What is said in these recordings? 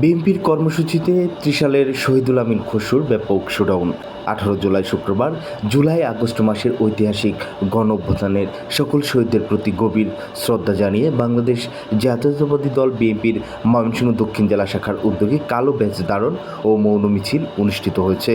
বিএনপির কর্মসূচিতে ত্রিশালের শহীদুল আমিন খসুর ব্যাপক শোডাউন। আঠারো জুলাই শুক্রবার, জুলাই আগস্ট মাসের ঐতিহাসিক গণ অভ্যুত্থানের সকল শহীদদের প্রতি গভীর শ্রদ্ধা জানিয়ে বাংলাদেশ জাতীয়তাবাদী দল বিএনপির ময়মনসিংহ দক্ষিণ জেলা শাখার উদ্যোগে কালো ব্যাচ ধারণ ও মৌন মিছিল অনুষ্ঠিত হয়েছে।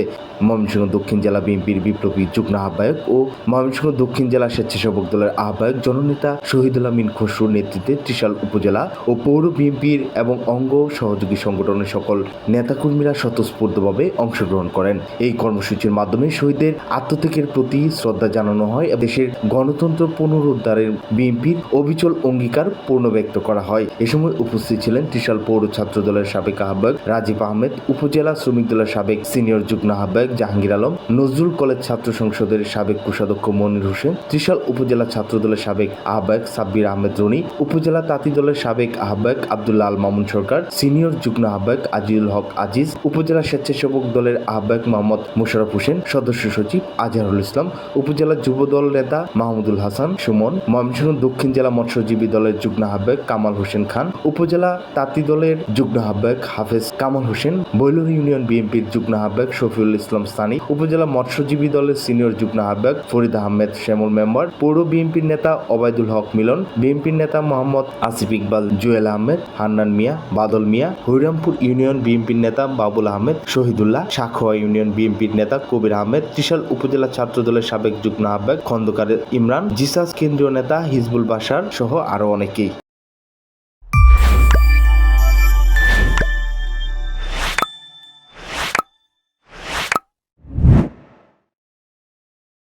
ময়মনসিংহ দক্ষিণ জেলা বিএনপির বিপ্লবী যুগ্ম আহ্বায়ক ও ময়মনসিংহ দক্ষিণ জেলা স্বেচ্ছাসেবক দলের আহ্বায়ক জননেতা শহীদুল আমিন খসরুর নেতৃত্বে ত্রিশাল উপজেলা ও পৌর বিএনপির এবং অঙ্গ সহযোগী সংগঠনের সকল নেতাকর্মীরা স্বতঃস্ফূর্তভাবে অংশগ্রহণ করেন। এই কর্মসূচির মাধ্যমে শহীদদের আত্মত্যাগের প্রতি শ্রদ্ধা জানানো হয় দেশের গণতন্ত্র পুনরুদ্ধারের বিএনপির অবিচল অঙ্গীকার পূর্ণ ব্যক্ত করা হয়। এ সময় উপস্থিত ছিলেন ত্রিশাল পৌর ছাত্র দলের সাবেক আহ্বায়ক রাজীব আহমেদ, উপজেলা শ্রমিক দলের সাবেক সিনিয়র যুগ্ম আহ্বায়ক জাহাঙ্গীর আলম, নজরুল কলেজ ছাত্র সংসদের সাবেক কোষাধ্যক্ষ মনির হোসেন, ত্রিশাল উপজেলা ছাত্র দলের সাবেক আহ্বায়ক সাব্বির আহমেদ রনি, উপজেলা তাঁতি দলের সাবেক আহ্বায়ক আব্দুল্লাহ আল মামুন সরকার, সিনিয়র যুগ্ম আহ্বায়ক আজিউল হক আজিজ, উপজেলা স্বেচ্ছাসেবক দলের আহ্বায়ক মোহাম্মদ মোশারফ হোসেন, সদস্য সচিব আজহারুল ইসলাম, উপজেলা যুব দল নেতা মাহমুদুল হাসান, সুমন, ময়মনসিংহ দক্ষিণ জেলা মৎস্যজীবী দলের যুগ্ম আহ্বায়ক কামাল হোসেন খান, উপজেলা তাঁতি দলের যুগ্ম আহ্বায়ক হাফেজ কামাল হোসেন, বৈলুর ইউনিয়ন বিএনপির যুগ্ম আহ্বায়ক শফিউল ইসলাম সানি, উপজেলা মৎস্যজীবী দলের সিনিয়র যুগ্ম আহ্বায়ক ফরিদ আহমেদ শ্যামল মেম্বার, পৌর বিএনপির নেতা ওবায়দুল হক মিলন, বিএনপির নেতা মোহাম্মদ আসিফ ইকবাল, জুয়েল আহমেদ, হান্নান মিয়া, বাদল মিয়া, হরিরামপুর ইউনিয়ন বিএনপির নেতা বাবুল আহমেদ, শহীদুল্লাহ সাখোয়া ইউনিয়ন বিএনপির নেতা কবির আহমেদ, ত্রিশাল উপজেলা ছাত্র দলের সাবেক যুগ্ম আহ্বায়ক খন্দকার ইমরান, জিসাস কেন্দ্রীয় নেতা হিজবুল বাসার সহ আরও অনেকেই।